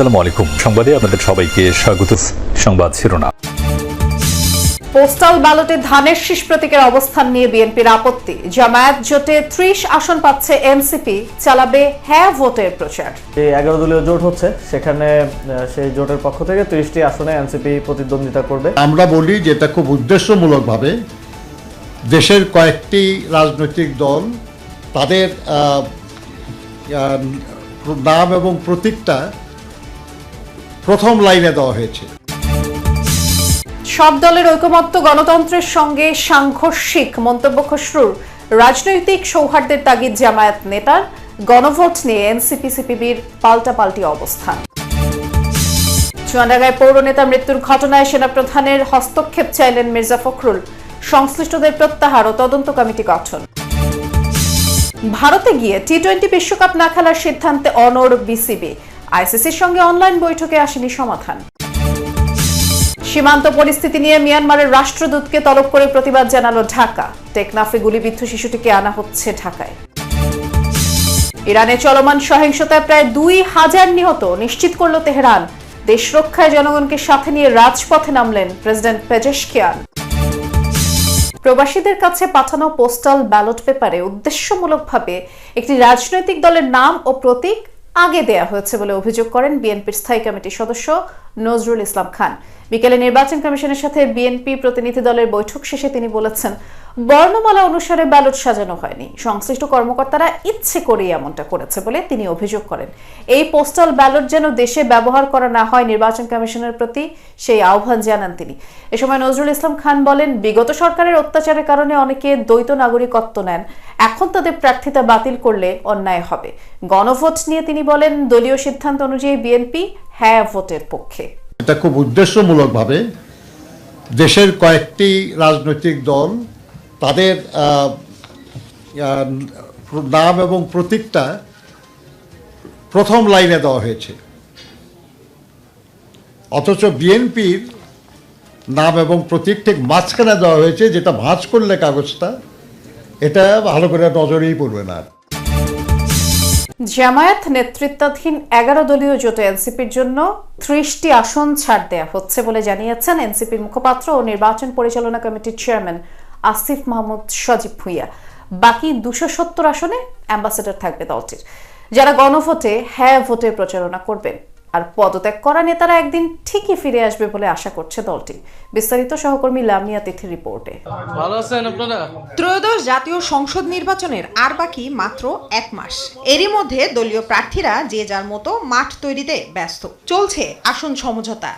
আসসালামু আলাইকুম। সংবাদে আপনাদের সবাইকে স্বাগত। সংবাদ শিরোনাম। পোস্টাল ব্যালটে ধানের শীষ প্রতীকের অবস্থান নিয়ে বিএনপির আপত্তি। জামায়াত জোটে ত্রিশ আসন পাচ্ছে এনসিপি চালাবে হ্যাঁ ভোটের প্রচার। যে এগারো দলীয় জোট হচ্ছে সেখানে সেই জোটের পক্ষ থেকে ত্রিশটি আসনে এনসিপি প্রতিদ্বন্দ্বিতা করবে। আমরা বলি যে এটা খুব উদ্দেশ্যমূলকভাবে দেশের কয়েকটি রাজনৈতিক দল তাদের নাম এবং প্রতীকটা প্রথম লাইনে দেওয়া হয়েছে। সব দলের ঐকমত্য গণতন্ত্রের সঙ্গে সাংঘর্ষিক মন্তব্য খসরুর। রাজনৈতিক সৌহার্দ্যের তাগিদ জামায়াত নেতার। গণভোট নিয়ে এনসিপি সিপিবির পাল্টাপাল্টি অবস্থান। চুয়াডাঙ্গায় পৌর নেতা মৃত্যুর ঘটনায় সেনাপ্রধানের হস্তক্ষেপ চাইলেন মির্জা ফখরুল। সংশ্লিষ্টদের প্রত্যাহার ও তদন্ত কমিটি গঠন। ভারতে গিয়ে টি টোয়েন্টি বিশ্বকাপ না খেলার সিদ্ধান্তে অনড় বিসিবি। আইসিসির সঙ্গে অনলাইন বৈঠকে আসেনি সমাধান। সীমান্ত পরিস্থিতি নিয়ে মিয়ানমারের রাষ্ট্রদূতকে তলব করে প্রতিবাদ জানালো ঢাকা। টেকনাফে গুলিবিদ্ধ শিশুটিকে আনা হচ্ছে ঢাকায়। ইরানে চলমান সহিংসতায় প্রায় দুই হাজার নিহত নিশ্চিত করল তেহরান। দেশ রক্ষায় জনগণকে সাথে নিয়ে রাজপথে নামলেন প্রেসিডেন্ট পেজেশকিয়ান। প্রবাসীদের কাছে পাঠানো পোস্টাল ব্যালট পেপারে উদ্দেশ্যমূলকভাবে একটি রাজনৈতিক দলের নাম ও প্রতীক আগে দেয়া হয়েছে বলে অভিযোগ করেন বিএনপির স্থায়ী কমিটির সদস্য নজরুল ইসলাম খান। বিকেলে নির্বাচন কমিশনের সাথে বিএনপি প্রতিনিধি দলের বৈঠক শেষে তিনি বলেছেন বর্ণমালা অনুসারে ব্যালট সাজানো হয়নি। সংশ্লিষ্ট কর্মকর্তারা ইচ্ছে করেই এমনটা করেছে বলে তিনি অভিযোগ করেন। এই পোস্টাল ব্যালট যেন দেশে ব্যবহার করা না হয় নির্বাচন কমিশনের প্রতি সেই আহ্বান জানান তিনি। এ সময় নজরুল ইসলাম খান বলেন, বিগত সরকারের অত্যাচারের কারণে অনেকে দ্বৈত নাগরিকত্ব নেন। এখন তাদের প্রার্থিতা বাতিল করলে অন্যায় হবে। গণভোট নিয়ে তিনি বলেন, দলীয় সিদ্ধান্ত অনুযায়ী বিএনপি হ্যাঁ ভোটের পক্ষে। এটা খুব উদ্দেশ্যমূলকভাবে দেশের কয়েকটি রাজনৈতিক দল তাদের নাম এবং প্রতীকটা প্রথম লাইনে দেওয়া হয়েছে অথচ বিএনপির নাম এবং প্রতীক ঠিক মাঝখানে দেওয়া হয়েছে, যেটা ভাঁজ করলে কাগজটা, এটা ভালো করে নজরেই পড়বে না। জামায়াত নেতৃত্বাধীন এগারো দলীয় জোটে এনসিপির জন্য ত্রিশটি আসন ছাড় দেয়া হচ্ছে বলে জানিয়েছেন এনসিপির মুখপাত্র ও নির্বাচন পরিচালনা কমিটির চেয়ারম্যান আসিফ মাহমুদ সজীব ভুইয়া। বাকি দুশো সত্তর আসনে অ্যাম্বাসেডর থাকবে দলটির। যারা গণভোটে হ্যাঁ ভোটে প্রচারণা করবেন আর পদত্যাগ করা নেতারা একদিন ঠিকই ফিরে আসবে বলে আশা করছে দলটি। বিস্তারিত সহকর্মী লামিয়া তিথির রিপোর্টে। ভালো আছেন আপনারা? ত্রয়োদশ জাতীয় সংসদ নির্বাচনের আর বাকি মাত্র এক মাস। এরই মধ্যে দলীয় প্রার্থীরা যে যার মতো মাঠ তৈরিতে ব্যস্ত। চলছে আসন সমঝোতা।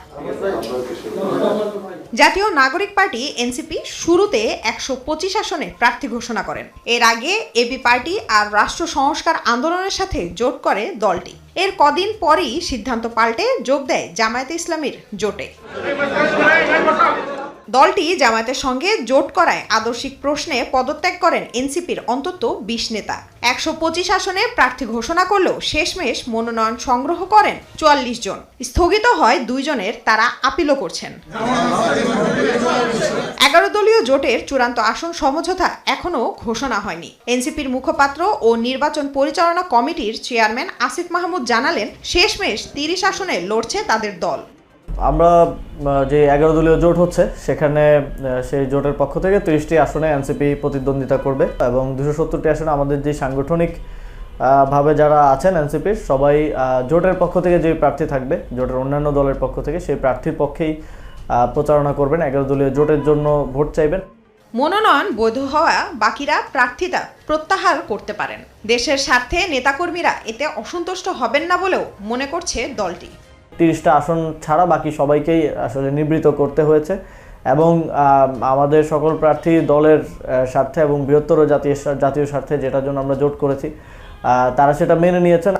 জাতীয় নাগরিক পার্টি এনসিপি শুরুতে একশো পঁচিশ আসনে প্রার্থী ঘোষণা করেন। এর আগে এবি পার্টি আর রাষ্ট্র সংস্কার আন্দোলনের সাথে জোট করে দলটি। এর কদিন পরই সিদ্ধান্ত পাল্টে যোগ দেয় জামায়াতে ইসলামীর জোটে। দলটি জামায়াতের সঙ্গে জোট করায় আদর্শিক প্রশ্নে পদত্যাগ করেন এনসিপির অন্তত বিশ নেতা। একশো পঁচিশ আসনে প্রার্থী ঘোষণা করলেও শেষমেশ মনোনয়ন সংগ্রহ করেন চুয়াল্লিশ জন। স্থগিত হয় দুইজনের তারা আপিলও করছেন। এগারো দলীয় জোটের চূড়ান্ত আসন সমঝোতা এখনও ঘোষণা হয়নি। এনসিপির মুখপাত্র ও নির্বাচন পরিচালনা কমিটির চেয়ারম্যান আসিফ মাহমুদ জানালেন, শেষমেশ তিরিশ আসনে লড়ছে তাদের দল। আমরা যে এগারো দলীয় জোট হচ্ছে, সেখানে সেই জোটের পক্ষ থেকে ত্রিশটি আসনে এনসিপি প্রতিদ্বন্দ্বিতা করবে এবং দুশো সত্তরটি আসনে আমাদের যে সাংগঠনিক ভাবে যারা আছেন এনসিপির সবাই জোটের পক্ষ থেকে যে প্রার্থী থাকবে, জোটের অন্যান্য দলের পক্ষ থেকে, সেই প্রার্থীর পক্ষেই প্রচারণা করবেন। এগারো দলীয় জোটের জন্য ভোট চাইবেন। মনোনয়ন বৈধ হওয়া বাকিরা প্রার্থিতা প্রত্যাহার করতে পারেন। দেশের স্বার্থে নেতাকর্মীরা এতে অসন্তুষ্ট হবেন না বলেও মনে করছে দলটি। তিরিশটা আসন ছাড়া বাকি সবাইকেই আসলে নিবৃত করতে হয়েছে। এবং আমাদের সকল প্রার্থী দলের স্বার্থে এবং বৃহত্তর জাতীয় জাতীয় স্বার্থে যেটার জন্য আমরা জোট করেছি তারা সেটা মেনে নিয়েছেন।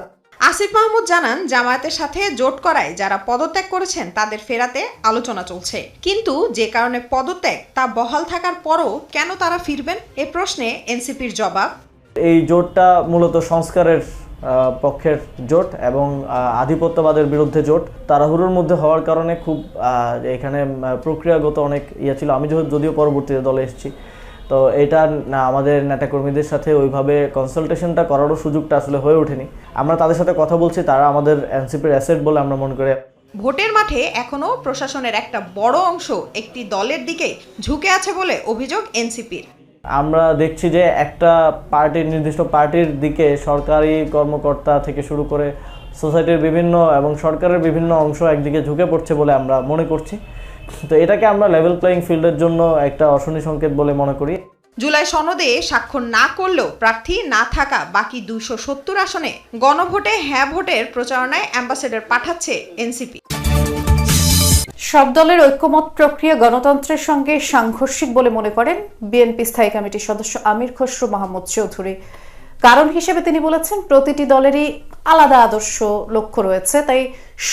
আসিফ মাহমুদ জানান জামায়াতের সাথে জোট করায় যারা পদত্যাগ করেছেন তাদের ফেরাতে আলোচনা চলছে। কিন্তু যে কারণে পদত্যাগ তা বহাল থাকার পরও কেন তারা ফিরবেন? এ প্রশ্নে এনসিপির জবাব। এই জোটটা মূলত সংস্কারের পক্ষের জোট এবং আধিপত্যবাদের বিরুদ্ধে জোট। তাড়াহুড়োর মধ্যে হওয়ার কারণে খুব এখানে প্রক্রিয়াগত অনেক ইয়ে ছিল। আমি যদিও যদিও পরবর্তীতে দলে এসেছি। তো এটা না, আমাদের নেতাকর্মীদের সাথে ওইভাবে কনসালটেশনটা করারও সুযোগটা আসলে হয়ে ওঠেনি। আমরা তাদের সাথে কথা বলছি, তারা আমাদের এনসিপির অ্যাসেট বলে আমরা মনে করি। ভোটের মাঠে এখনও প্রশাসনের একটা বড় অংশ একটি দলের দিকে ঝুঁকে আছে বলে অভিযোগ এনসিপির। আমরা দেখছি যে একটা পার্টির, নির্দিষ্ট পার্টির দিকে সরকারি কর্মকর্তা থেকে শুরু করে সোসাইটির বিভিন্ন এবং সরকারের বিভিন্ন অংশ একদিকে ঝুঁকে পড়ছে বলে আমরা মনে করছি। তো এটাকে আমরা লেভেল প্লেয়িং ফিল্ডের জন্য একটা অশনি সংকেত বলে মনে করি। জুলাই সনদে স্বাক্ষর না করলেও প্রার্থী না থাকা বাকি দুশো সত্তর আসনে গণভোটে হ্যাঁ ভোটের প্রচারণায় অ্যাম্বাসেডর পাঠাচ্ছে এনসিপি। সব দলের ঐক্যমত প্রক্রিয়া গণতন্ত্রের সঙ্গে সাংঘর্ষিক বলে মনে করেন বিএনপি স্থায়ী কমিটির সদস্য আমির খসরু মাহমুদ চৌধুরী। কারণ হিসেবে তিনি বলেছেন, প্রতিটি দলেরই আলাদা আদর্শ লক্ষ্য রয়েছে, তাই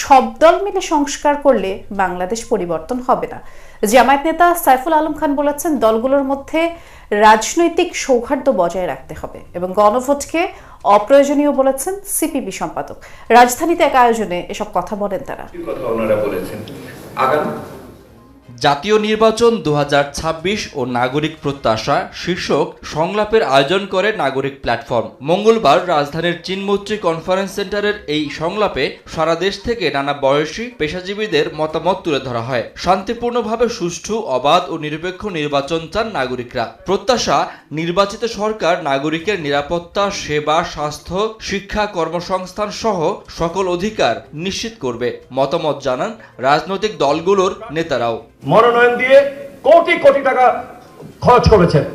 সব দল মিলে সংস্কার করলে বাংলাদেশ পরিবর্তন হবে না। জামায়াত নেতা সাইফুল আলম খান বলেছেন, দলগুলোর মধ্যে রাজনৈতিক সৌহার্দ্য বজায় রাখতে হবে এবং গণভোটকে অপ্রয়োজনীয় বলেছেন সিপিবি সম্পাদক। রাজধানীতে এক আয়োজনে এসব কথা বলেন তারা। কথা ওনারা বলেছেন? Agern জাতীয় নির্বাচন দু হাজার ছাব্বিশ ও নাগরিক প্রত্যাশা শীর্ষক সংলাপের আয়োজন করে নাগরিক প্ল্যাটফর্ম। মঙ্গলবার রাজধানীর চীনমৈত্রী কনফারেন্স সেন্টারের এই সংলাপে সারা দেশ থেকে নানা বয়সী পেশাজীবীদের মতামত তুলে ধরা হয়। শান্তিপূর্ণভাবে সুষ্ঠু, অবাধ ও নিরপেক্ষ নির্বাচন চান নাগরিকরা। প্রত্যাশা, নির্বাচিত সরকার নাগরিকের নিরাপত্তা, সেবা, স্বাস্থ্য, শিক্ষা, কর্মসংস্থান সহ সকল অধিকার নিশ্চিত করবে। মতামত জানান রাজনৈতিক দলগুলোর নেতারাও। মনোনয়ন দিয়ে কোটি কোটি টাকা খরচ করেছেন।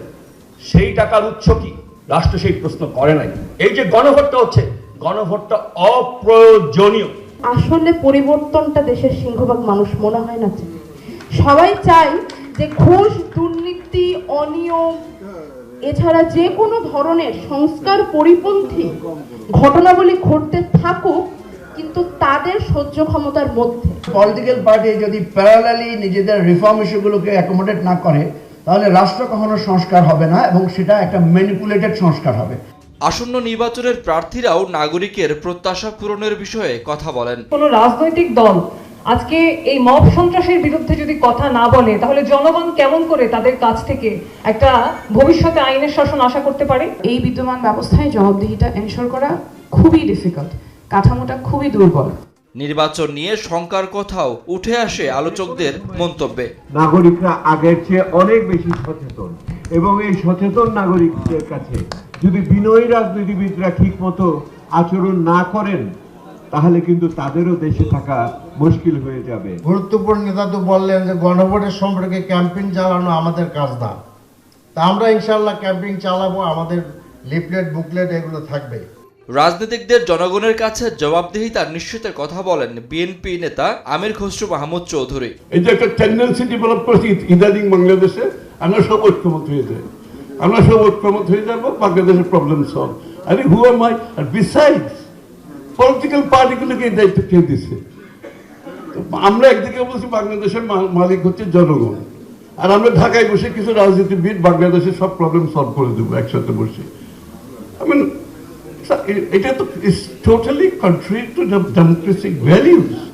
সেই টাকার উৎস কি? রাষ্ট্র সেই প্রশ্ন করে নাই। এই যে গণভোটটা হচ্ছে, গণভোটটা অপ্রয়োজনীয়। আসলে পরিবর্তনটা দেশের সিংহভাগ মানুষ মনে হয় না সবাই চায় যে ঘুষ, দুর্নীতি, অনিয়ম, এছাড়া যে কোনো ধরনের সংস্কার পরিপন্থী ঘটনাবলী ঘটতে থাকুক কিন্তু তাদের সহ্য ক্ষমতার মধ্যে। পলিটিক্যাল পার্টি যদি প্যারালালি নিজেদের রিফর্ম ইস্যুগুলোকে অ্যাকোমোডেট না করে তাহলে রাষ্ট্র কখনো সংস্কার হবে না এবং সেটা একটা ম্যানিপুলেটেড সংস্কার হবে। আসন্ন নির্বাচনের প্রার্থীরাও নাগরিকের প্রত্যাশা পূরণের বিষয়ে কথা বলেন। কোনো রাজনৈতিক দল আজকে এই মব সন্ত্রাসের বিরুদ্ধে যদি কথা না বলে তাহলে জনগণ কেমন করে তাদের কাছ থেকে একটা ভবিষ্যতে আইনের শাসন আশা করতে পারে? এই বিদ্যমান ব্যবস্থায় জবাবদিহিটা এনশোর করা খুবই ডিফিকাল্ট কাঠামোটা খুবই দুর্বল। নির্বাচন নিয়ে শঙ্কার কথাও উঠে আসে আলোচকদের মন্তব্যে। নাগরিকরা আগের চেয়ে অনেক বেশি সচেতন এবং এই সচেতন নাগরিকদের কাছে যদি বিনয়ী রাজনীতিবিদরা ঠিক মতো আচরণ না করেন তাহলে কিন্তু তাদেরও দেশে থাকা মুশকিল হয়ে যাবে। গুরুত্বপূর্ণ নেতা তো বললেন যে গণভোটের সম্পর্কে ক্যাম্পেইন চালানো আমাদের কাজ না। তা আমরা ইনশাল্লাহ ক্যাম্পেইন চালাবো আমাদের লিফলেট বুকলেট এগুলো থাকবে। রাজনীতিকদের জনগণের কাছে জবাবদিহিতা নিশ্চিতের কথা বলেন বিএনপি নেতা আমির খসরু মাহমুদ চৌধুরী। যে একটা টেন্ডেন্সি ডেভেলপ করেছি ইদানিং বাংলাদেশে, আমরা সব ঐক্যমত হয়ে যাই। আমরা সব ঐক্যমত হয়ে যাব, বাংলাদেশের প্রবলেম সলভ আরে হু আর মাই আর বিসাইডস পলিটিক্যাল পার্টিগুলোকে এই দায়িত্ব কে দিছে? আমরা একদিকে বলছি বাংলাদেশের মালিক হচ্ছে জনগণ। আর আমরা ঢাকায় বসে কিছু রাজনীতিবিদ বাংলাদেশের সব প্রবলেম সলভ করে দেবো একসাথে বসে। It is totally contrary to the democratic values.